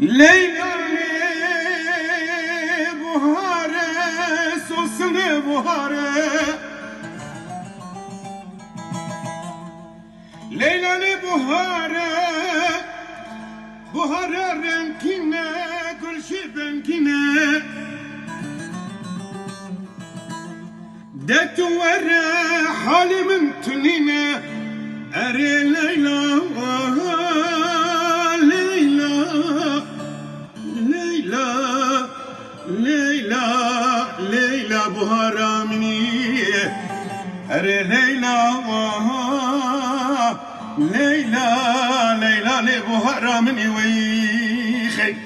Leyla buhare sosunu buhare Leyla buhare buhare renkine gülşi benkine Detuvere halimin tünine Leyla Leyla bu haramini Eri Leyla Leyla Leyla le bu haramini Veyhi Leyla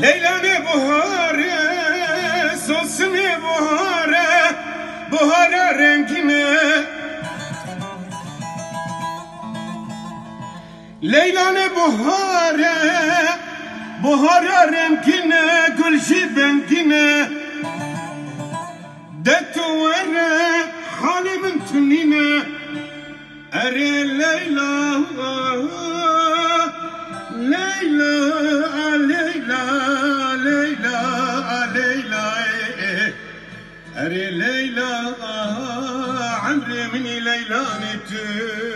ne buhare, sosu ne buhare, buhare renkine. Leyla ne buhare, buhare renkine, gülşi benkine. Detuvere halimin tünine, eri Leyla. Leyla, Leyla, Eri Leyla, Amri min Leyla nitühi